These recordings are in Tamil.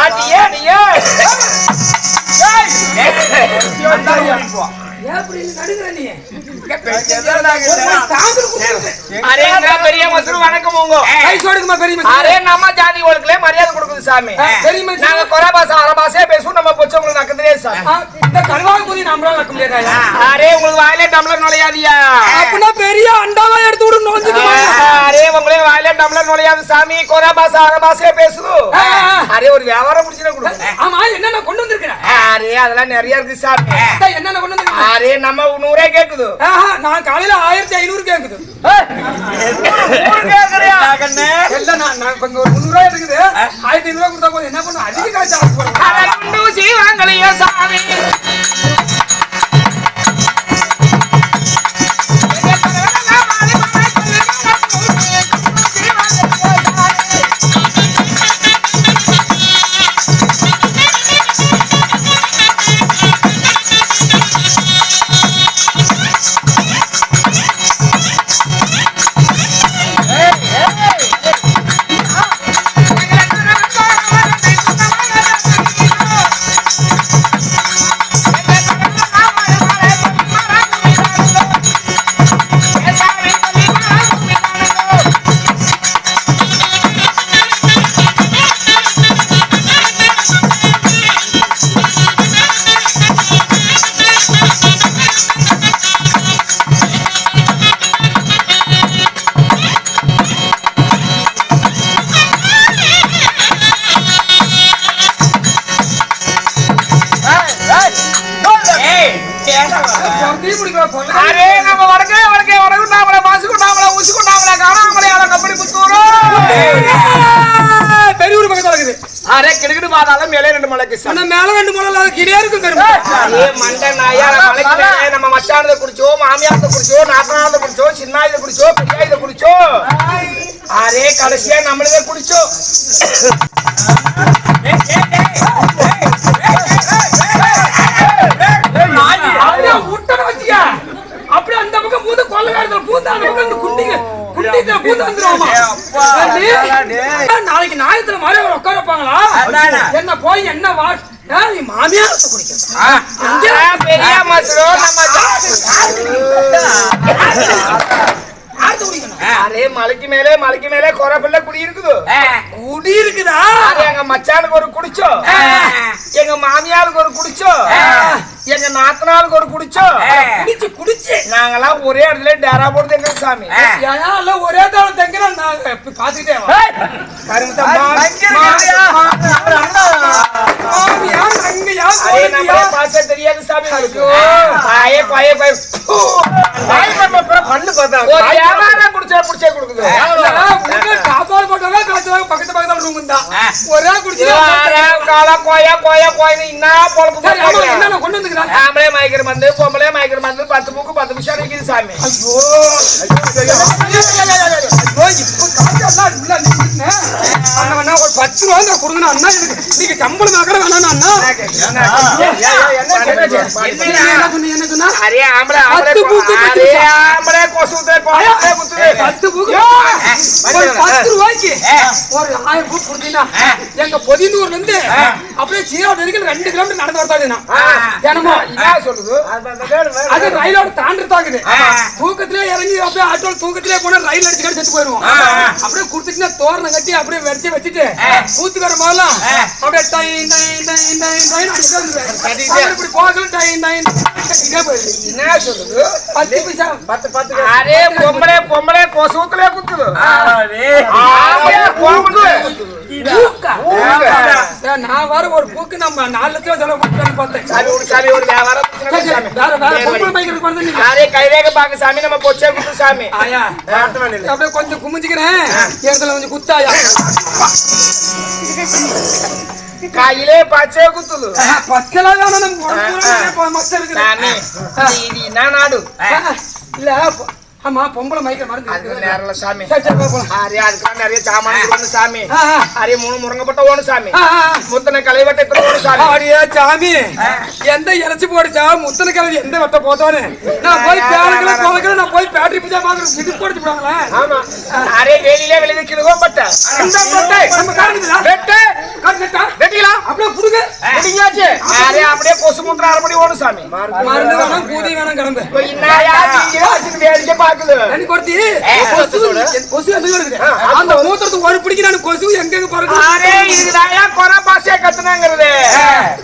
ஆட்டியே நீயே ஏன் இப்படி நடுங்குற நீ அரேங்க பெரிய மரியாதை கொடுக்குது சாமி. நாங்க கொலை பாசம் அரை பாசே பேசுவோம் நம்ம பொச்சவங்களுக்கு நக்கத்திலே சாமி. இந்த போது நம்மளால நடக்க முடியாதா அரே உங்களுக்கு வாயிலே டம்ளர் நுழையாதியா? அப்படின்னா பெரிய அண்டாவா எடுத்து விடு நுழைஞ்சுக்குமா அரே உங்களே வாயிலே டம்ளர் நுழையாது சாமி. கொலை பாசம் அரை பாசே பேசுது. அரே ஒரு வியாபாரம் முடிச்சுனா கொடுங்க. ஆமா என்னென்ன கொண்டு வந்திருக்கிறேன் அரே அதெல்லாம் நிறைய இருக்கு சாமி. என்னென்ன கொண்டு அரே நம்ம நூறே கேக்குது. நான் காலையில ஆயிரத்தி ஐநூறு கேக்குது. ஆயிரத்தி ஐநூறு ரூபாய் கொடுத்தா போதும். என்ன பண்ணும் அதிக காசு சாமி. ஆனா மேல ரெண்டு மூணு இல்லாத கீழே இருக்கும் கரும்பு அரே மண்டை நாயா நம்ம மச்சானத குடிச்சோம் மாமியாரத குடிச்சோம் நாத்தனாரத குடிச்சோம் சின்னாயுத குடிச்சோம் பெரியாயுத குடிச்சோம் அரே கடைசியா நம்மளதே குடிச்சோம். என்ன போய் என்ன வா நீ மாமியார் குடிக்க ஆ, பெரிய மசரோ நம்ம அரே மலைக்கு மேலே மலைக்கு மேலே குறை பிள்ளை குடி இருக்குது. குடி இருக்குதா? அது எங்க மச்சானுக்கு ஒரு குடிச்சோம் எங்க மாமியாருக்கு ஒரு குடிச்சோம் எங்க நாத்தனாருக்கு ஒரு குடிச்சோம் குடிச்சு குடிச்சு. நாங்கெல்லாம் ஒரே இடத்துல டேரா போட்டு எங்க சாமி. ஏன் எல்லாம் ஒரே தாளம் தங்கினா நான் பாத்துக்கிட்டே தெரியாது சாமி. பாயே பாயே பாயே. பூ. பண்ணு பார்த்தா வியாபாரம் குடிச்சா குடிச்சே கொடுக்குது. சாப்பாடு பக்கத்து பக்கத்துல ரூம் ஒரே குடிச்சு காலா, கோயா கோயா கோயின்னு இன்னா பொழப்பு. என்னென்ன கொண்டு வந்துக்கிறாங்க ஆம்பளை மயக்கிற மருந்து பொம்பளை மயக்கிற மருந்து பத்து மூக்கு பத்து நிமிஷம் நிக்குது சாமி. ஐயோ. பத்து ரூபா கொடுங்கண்ணா அண்ணா எனக்கு நீங்க சம்பளம் ஆக்கிற வேணாம் அண்ணா. என்ன சொன்னீங்க என்ன சொன்னா? பத்து பத்து புக்கு ஒரு பத்து ரூபாய்க்கு. ஒரு ஆயிரம் கொடுத்தீங்கன்னா எங்க பொதிந்தூர்ல இருந்து அப்படியே சீரோடு வரைக்கும் ரெண்டு கிலோமீட்டர் நடந்து வரத்தாதுண்ணா தினமும் என்ன? சொல்லுது அது ரயிலோட தாண்டிருத்தாக்குது தூக்கத்திலே இறங்கி அப்படியே ஆட்டோல தூக்கத்திலே போனா ரயில் அடிச்சு செத்து போயிருவோம். அப்படியே குடுத்துட்டுனா தோரணம் கட்டி அப்படியே வச்சு வச்சுட்டு கூத்துக்கிற போதெல்லாம் அப்படியே டை டை டை டை டை அடிச்சு வந்துருவாரு அப்புறம் இப்படி போகல டை டை கட்டிட்டே போயிடுது என்ன சொல்லுது பத்து பைசா பத்து பத்து அரே பொம்பளை பொம்பளை கொசுத்துல குத்துது ஆம்பளை பொம்பளை பூக்கா? பூக்கா. ஏன் நான் வர ஒரு பூக்கு நம்ம நாலு லட்சம் செலவு பண்ணிட்டு பார்த்தேன் சாமி ஒரு சாமி ஒரு வியாபாரம் சரி, சரி, வேற வேற பொம்பளை பைக்கிறதுக்கு வந்து நீங்க அரே கைரேக பாக்க சாமி நம்ம பொச்சே குத்து சாமி ஆயா அப்படியே கொஞ்சம் குமிஞ்சுக்கிறேன் இடத்துல கொஞ்சம் குத்தாயா கையிலே பச்சை குத்துது பச்சலா வேணும் நம்ம உடம்பு பூரா மச்சம் ஆமா பொம்பளை மயக்க மருந்து அதுக்கு சாமி. அரே அதுக்கெல்லாம் நிறைய சாமான ஒண்ணு சாமி. அரே மூணு முருங்கப்பட்ட ஓணு சாமி. முத்தனை கலைவட்டத்துல ஓணு சாமி. அப்படியே சாமி. எந்த இறைச்சி போடுச்சா? முத்தன கிழவி எந்த வெட்ட போத்தோன்னு நான் போய் பேரங்கள கோலங்கள நான் போய் பேட்டரி பூஜா பாக்குறேன் இது போட்டு ஆமா. அரே வேலியிலே வெளியில கிழவோ பட்ட இந்த பட்டை நம்ம காரணங்களா? வெட்டு. காரணட்டா வெட்டிக்கலாம் அப்படியே புடுங்க. முடிஞ்சாச்சு அரே அப்படியே கொசு முத்திர அரைப்படி ஓணு சாமி. மருந்து வேணாம். வேணாம். வேடிக்கை பாக்குது எனக்கு ஒருத்தி கொசு கொசு எந்த இருக்குது அந்த மூத்திரத்துக்கு ஒரு பிடிக்க நான் கொசு எங்க எங்க பிறகு அரே இதுதாயா கொர பாசைய கத்துனாங்கிறது?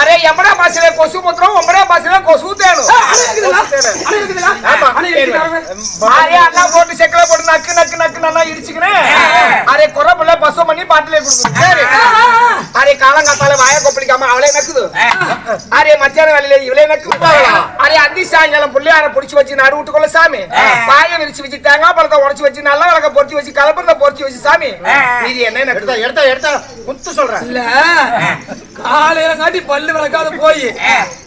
அரே எம்படா பாசையில கொசு முத்திரம் ஒம்படா பாசையில கொசு தேணும் ஆமா. அரே அண்ணா போட்டு செக்கல போட்டு நக்கு நக்கு நக்கு நல்லா இடிச்சுக்கிறேன் அரே குறப்புல பசு பண்ணி பாட்டிலே கொடுக்குது. சரி. அரே காலங்காத்தால வாய கொப்பளிக்காம அவளே நக்குது. அரே மத்தியான வேலையில இவளே நக்குது. அரே அந்தி சாயங்காலம் புள்ளியார புடிச்சு வச்சு நடு வீட்டுக்குள்ள சாமி. வாய விரிச்சு வச்சு தேங்காய் பழத்தை உடைச்சு வச்சு நல்ல விளக்க பொறுத்தி வச்சு கலப்பறத பொறுத்தி வச்சு சாமி. இது என்ன நக்குது? எடுத்தா எடுத்தா முத்து சொல்றேன். இல்ல. காலையில காட்டி பல்லு விளக்காத போய்.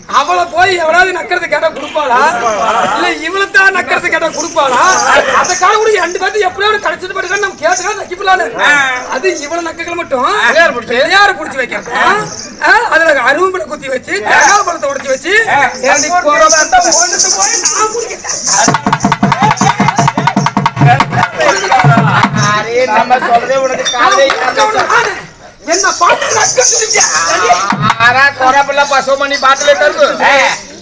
அவளை போய் எவனாவது நக்கிறது கேட்டா கொடுப்பாளா? இல்ல இவளைத்தான் நக்கிறது கேட்டா கொடுப்பாளா? அந்த காலம் கூட ரெண்டு பேர்த்து எப்படியாவது கிடைச்சிட்டு போட்டு நம்ம கேட்டுக்கலாம் நக்கிப்பலான்னு அது இவள நக்கங்களை மட்டும் பிள்ளையார் பிடிச்சு. வைக்கிறது அதுல அரும்புல குத்தி வச்சு தேங்காய் பழத்தை உடைச்சு வச்சு தருது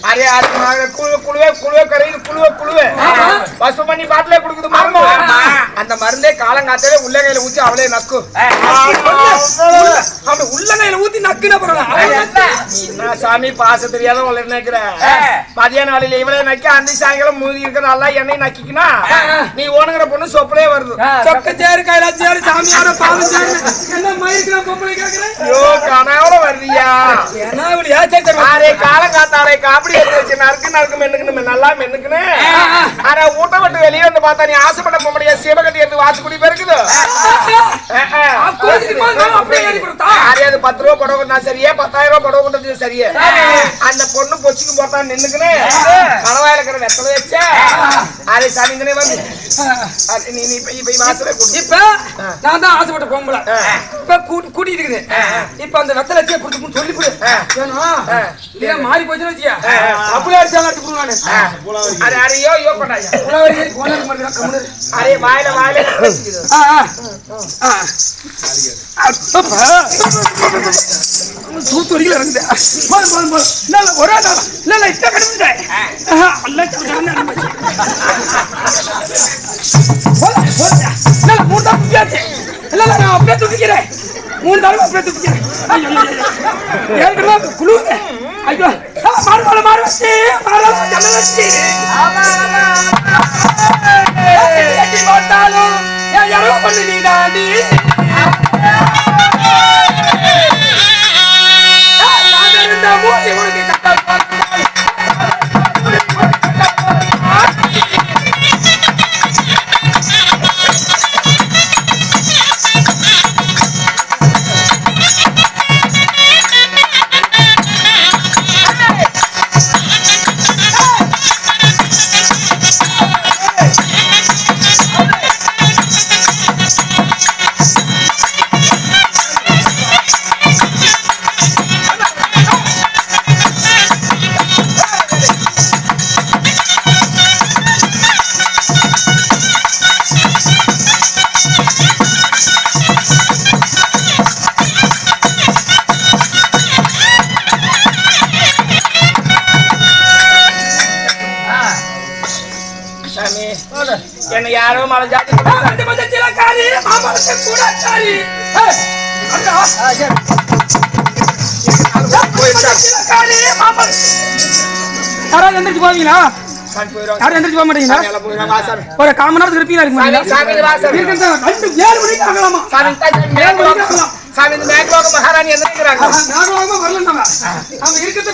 அரே அது நாங்க குழு குழுவே குழுவே கரையுது குழுவே குழுவே. பசு மணி பாட்டிலே குடுக்குது மருந்து அந்த மருந்தே காலங்காத்தாலே உள்ளங்கையில ஊத்தி அவளே நக்கு அப்படி உள்ளங்கையில ஊத்தி நக்குன பரவாயில்ல சாமி பாச தெரியாத உள்ள நினைக்கிற. மதியான வேலையில இவளே நக்கி அந்த சாயங்காலம் மூதி இருக்க நல்லா எண்ணெய் நக்கிக்கினா நீ ஓணுங்கிற பொண்ணு சொப்பலே வருது. சொக்க சேரு கையில சேரு சாமியார பாதம் சேரு. என்ன மயிருக்கு நான் பொம்பளை கேக்குறேன் ஐயோ கனவுல வருவியா என்ன இப்படி ஏன் சரி சரி ஆரே காலங்காத்தாலே காப்படி எடுத்து வச்சு நறுக்கு நறுக்கு மென்னுக்குன்னு நல்லா மென்னுக்குன்னு. ஆனா ஊட்ட விட்டு வெளியே வந்து பார்த்தா நீ ஆசைப்பட்ட பொம்பளைய சிவகட்டி எடுத்து வாசக்குடி பெருக்குது. கோச்சிக்கு நான் அப்படியே அது பத்து ரூபா புடவை கொண்டா சரியே பத்தாயிரம் ரூபாய் புடவை கொண்டது சரியே? அந்த பொண்ணு பொச்சுக்கு போட்டா நின்னுக்குன்னு கணவாயில இருக்கிற வெத்தலை வச்ச ஆரே சாமிங்கனே வந்து நீ நீ இப்ப வாசல இப்ப நான் தான் ஆசைப்பட்ட பொம்பளை. இப்ப கூட்டி கூட்டிட்டு இருக்குது. இப்ப அந்த வெத்தலை வச்சு கொடுத்து சொல்லி கொடு. ஏன்னா இல்லையா மாறி போச்சுன்னு வச்சியா அப்படியே அடிச்சாலும் அடிச்சு கொடுங்க நானு அரே யோ யோ ஏறி கோணலுக்கு மட்டும் தான் கம்முனு. அரே வாயில வாயில. ஆ, ஆ. அப்பப்பா. தூத்துக்குடியில இருந்து ஒரே நாள் இல்ல இல்ல கிடந்துட்டேன் அல்ல கிடந்து இல்ல இல்ல நான் அப்படியே துப்பிக்கிறேன் மூணு தடவை அப்படியே ஐயோ, ஐயோ, ஐயோ. ஏற்கனவே குழுவுங்க ஐயோ ஆ, மாறு மாறு மாறு வச்சு மாறு ஜல்ல வச்சு. எட்டி போட்டாலும் என் இரவு பண்ணு நீ தாண்டி என்ன யாரோ மலை ஜாதி சீலக்காரி, கூடக்காரி. யாராவது எந்திரிச்சு போவீங்களா யாரும் எந்திரிச்சு போக மாட்டீங்களா ஒரு கால் மணி நேரத்துக்கு இருப்பீங்களா இருக்க ரெண்டு ஏழு மணிக்கு ஆகலாமா சாமி இந்த மகாராணி நாகலோகமா வரல நம்ம இருக்கிறது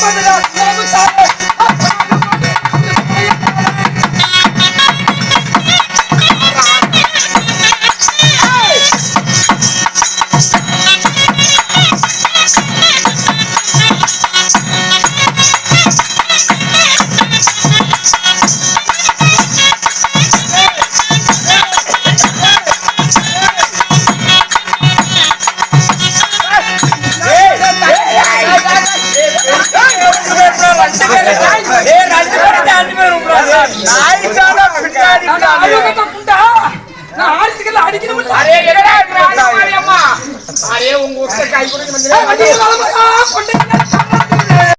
Vamos lá! நான் அழுகத்தை